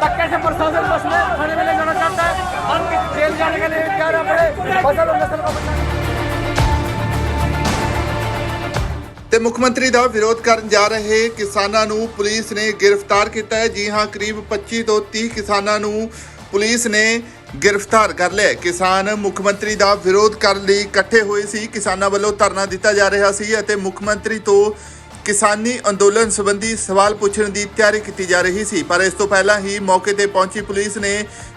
धक्के से प्रशासन बस में थाने में ले जाना चाहता है हम जेल जाने के लिए तैयार हैं अपने फसल और नस्ल को बचाने ਤੇ ਮੁੱਖ ਮੰਤਰੀ ਦਾ ਵਿਰੋਧ ਕਰਨ ਜਾ ਰਹੇ ਕਿਸਾਨਾਂ ਨੂੰ ਪੁਲਿਸ ਨੇ ਗ੍ਰਿਫਤਾਰ ਕੀਤਾ ਹੈ ਜੀ ਹਾਂ ਕਰੀਬ 25 ਤੋਂ 30 ਕਿਸਾਨਾਂ ਨੂੰ ਪੁਲਿਸ ਨੇ ਗ੍ਰਿਫਤਾਰ ਕਰ ਲਿਆ ਕਿਸਾਨ ਮੁੱਖ ਮੰਤਰੀ ਦਾ ਵਿਰੋਧ ਕਰਨ ਲਈ ਇਕੱਠੇ ਹੋਏ ਸੀ। ਕਿਸਾਨਾਂ ਵੱਲੋਂ ਧਰਨਾ ਦਿੱਤਾ ਜਾ ਰਿਹਾ ਸੀ ਅਤੇ ਮੁੱਖ ਮੰਤਰੀ ਤੋਂ ਕਿਸਾਨੀ ਅੰਦੋਲਨ ਸੰਬੰਧੀ ਸਵਾਲ ਪੁੱਛਣ ਦੀ ਤਿਆਰੀ ਕੀਤੀ ਜਾ ਰਹੀ ਸੀ। ਪਰ ਇਸ ਤੋਂ ਪਹਿਲਾਂ ਹੀ ਮੌਕੇ ਤੇ ਪਹੁੰਚੀ ਪੁਲਿਸ ਨੇ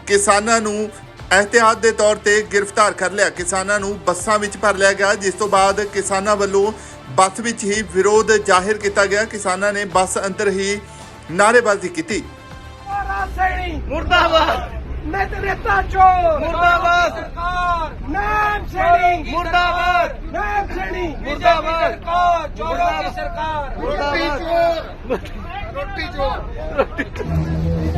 ਕਿਸਾਨਾਂ ਨੂੰ ਅਹਤਿਆਤ ਦੇ ਤੌਰ ਤੇ ਗ੍ਰਿਫਤਾਰ ਕਰ ਲਿਆ। ਕਿਸਾਨਾਂ ਨੂੰ ਬੱਸਾਂ ਵਿੱਚ ਭਰ ਲਿਆ ਗਿਆ, ਜਿਸ ਤੋਂ ਬਾਅਦ ਕਿਸਾਨਾਂ ਵੱਲੋਂ ਬੱਸ ਵਿੱਚ ਹੀ ਵਿਰੋਧ ਜ਼ਾਹਿਰ ਕੀਤਾ ਗਿਆ। ਕਿਸਾਨਾਂ ਨੇ ਬੱਸ ਅੰਦਰ ਹੀ ਨਾਅਰੇਬਾਜ਼ੀ ਕੀਤੀ। सैनी ਮੈਂ ਤੇਰੇ ਤਾਜੋ ਮੁਰਦਾਬਾਦ ਸਰਕਾਰ ਨਾਮ ਸੈਣੀ ਮੁਰਦਾਬਾਦ ਨਾਮ ਸੈਣੀ ਮੁਰਦਾਬਾਦ ਸਰਕਾਰ ਚੋਰਾਂ ਦੀ ਸਰਕਾਰ ਰੋਟੀ ਚੋਰ ਰੋਟੀ ਚੋਰ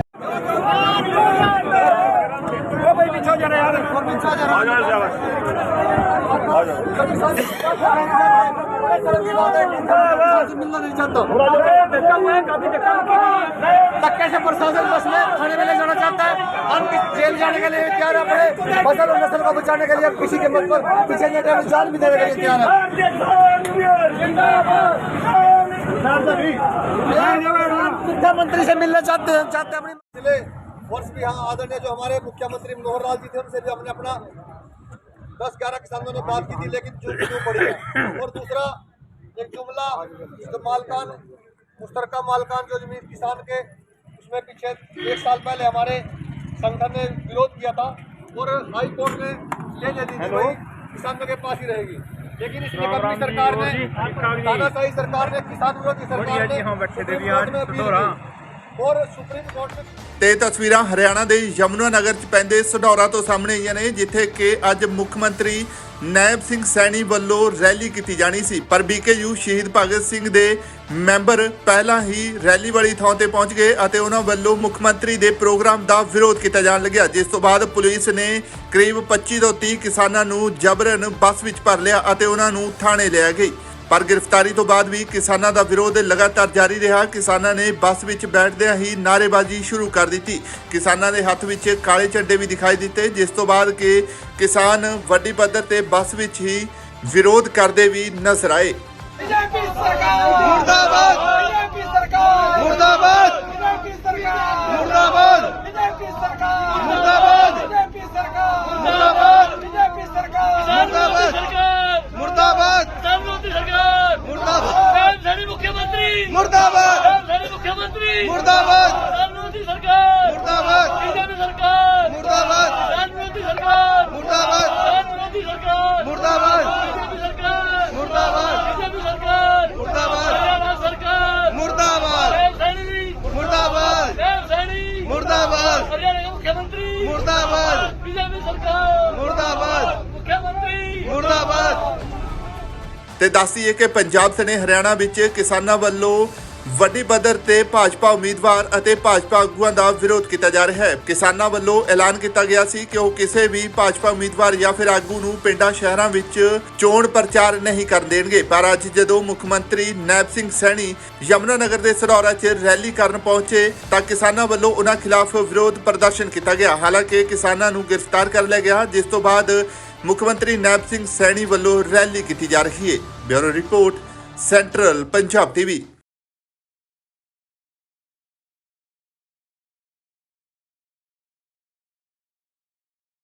धक्के से प्रशासन बस में थाने में ले जाना चाहता है हम जेल जाने के लिए तैयार हैं अपने फ़सल और नस्ल को बचाने के लिए किसी के मत पर पीछे जान भी देने के लिए तैयार हैं मुख्यमंत्री से मिलना चाहते हैं चाहते हैं अपनी वर्ष भी यहाँ आदरणीय जो हमारे मुख्यमंत्री मनोहर लाल जी थे उनसे भी हमने अपना दस ग्यारह किसानों ने बात की थी लेकिन चुप क्यों पड़ी है और दूसरा एक जुमला जो मालकान मुश्तरका मालकान जो ज़मीन किसान के उसमें पीछे एक साल पहले हमारे संगठन ने विरोध किया था और हाई कोर्ट ने ले ले दी थी वही किसानों के पास ही रहेगी। लेकिन इसमें कभी सरकार ने तानाशाही सरकार ने किसान विरोधी सरकार ने ਔਰ ਤੇ ਤਸਵੀਰਾਂ ਹਰਿਆਣਾ ਦੇ ਯਮੁਨਾ ਨਗਰ ਚ ਪੈਂਦੇ ਸਡੌਰਾ ਤੋਂ ਸਾਹਮਣੇ ਆਈਆਂ ਨੇ, ਜਿੱਥੇ ਕਿ ਅੱਜ ਮੁੱਖ ਮੰਤਰੀ ਨਾਇਬ ਸਿੰਘ ਸੈਣੀ ਵੱਲੋਂ ਰੈਲੀ ਕੀਤੀ ਜਾਣੀ ਸੀ। ਪਰ ਬੀਕੇਯੂ ਸ਼ਹੀਦ ਭਗਤ ਸਿੰਘ ਦੇ ਮੈਂਬਰ ਪਹਿਲਾਂ ਹੀ ਰੈਲੀ ਵਾਲੀ ਥਾਂ ਤੇ ਪਹੁੰਚ ਗਏ ਅਤੇ ਉਹਨਾਂ ਵੱਲੋਂ ਮੁੱਖ ਮੰਤਰੀ ਦੇ ਪ੍ਰੋਗਰਾਮ ਦਾ ਵਿਰੋਧ ਕੀਤਾ ਜਾਣ ਲੱਗਿਆ, ਜਿਸ ਤੋਂ ਬਾਅਦ ਪੁਲਿਸ ਨੇ ਕਰੀਬ 25 ਤੋਂ 30 ਕਿਸਾਨਾਂ ਨੂੰ ਜਬਰਨ ਬੱਸ ਵਿੱਚ ਭਰ ਲਿਆ ਅਤੇ ਉਹਨਾਂ ਨੂੰ ਥਾਣੇ ਲਿਆ ਗਈ। ਪਰ ਗ੍ਰਿਫਤਾਰੀ ਤੋਂ ਬਾਅਦ ਵੀ ਕਿਸਾਨਾਂ ਦਾ ਵਿਰੋਧ ਲਗਾਤਾਰ ਜਾਰੀ ਰਿਹਾ। ਕਿਸਾਨਾਂ ਨੇ ਬੱਸ ਵਿੱਚ ਬੈਠਦਿਆਂ ਹੀ ਨਾਰੇਬਾਜ਼ੀ ਸ਼ੁਰੂ ਕਰ ਦਿੱਤੀ। ਕਿਸਾਨਾਂ ਦੇ ਹੱਥ ਵਿੱਚ ਕਾਲੇ ਝੰਡੇ ਵੀ ਦਿਖਾਈ ਦਿੱਤੇ, ਜਿਸ ਤੋਂ ਬਾਅਦ ਕਿ ਕਿਸਾਨ ਵੱਡੀ ਪੱਧਰ ਤੇ ਬੱਸ ਵਿੱਚ ਹੀ ਵਿਰੋਧ ਕਰਦੇ ਵੀ ਨਜ਼ਰ ਆਏ। ਬੀਜੇਪੀ ਮੁਰਦਾਬਾਦ! ਮੁਰਦਾਬਾਦ! ਮੁਰਦਾਬਾਦ। ਮੁਰਦਾਬਾਦ। ਮੁਰਦਾਬਾਦ। ਤੇ ਦੱਸੀਏ ਕਿ ਪੰਜਾਬ ਸਣੇ ਹਰਿਆਣਾ ਵਿੱਚ ਕਿਸਾਨਾਂ ਵੱਲੋਂ ਵੱਡੀ ਪੱਧਰ ਤੇ ਭਾਜਪਾ ਉਮੀਦਵਾਰ ਅਤੇ ਭਾਜਪਾ ਆਗੂਆਂ ਦਾ ਵਿਰੋਧ ਕੀਤਾ ਜਾ ਰਿਹਾ ਹੈ। ਕਿਸਾਨਾਂ ਵੱਲੋਂ ਐਲਾਨ ਕੀਤਾ ਗਿਆ ਸੀ ਕਿ ਉਹ ਕਿਸੇ ਵੀ ਭਾਜਪਾ ਉਮੀਦਵਾਰ ਜਾਂ ਫਿਰ ਆਗੂ ਨੂੰ ਪਿੰਡਾਂ, ਸ਼ਹਿਰਾਂ ਵਿੱਚ ਚੋਣ ਪ੍ਰਚਾਰ ਨਹੀਂ ਕਰਨ ਦੇਣਗੇ। ਪਰ ਅੱਜ ਜਦੋਂ ਮੁੱਖ ਮੰਤਰੀ ਨੈਬ ਸਿੰਘ ਸੈਣੀ ਯਮੁਨਾ ਨਗਰ ਦੇ ਸੜੌਰਾ 'ਚ ਰੈਲੀ ਕਰਨ ਪਹੁੰਚੇ ਤਾਂ ਕਿਸਾਨਾਂ ਵੱਲੋਂ ਉਹਨਾਂ ਖਿਲਾਫ ਵਿਰੋਧ ਪ੍ਰਦਰਸ਼ਨ ਕੀਤਾ ਗਿਆ। ਹਾਲਾਂਕਿ ਕਿਸਾਨਾਂ ਨੂੰ ਗ੍ਰਿਫਤਾਰ ਕਰ ਲਿਆ ਗਿਆ, ਜਿਸ ਤੋਂ ਬਾਅਦ ਮੁੱਖ ਮੰਤਰੀ ਨਾਇਬ ਸਿੰਘ ਸੈਣੀ ਵੱਲੋਂ ਰੈਲੀ ਕੀਤੀ ਜਾ ਰਹੀ ਹੈ। Bureau report, central Punjab TV.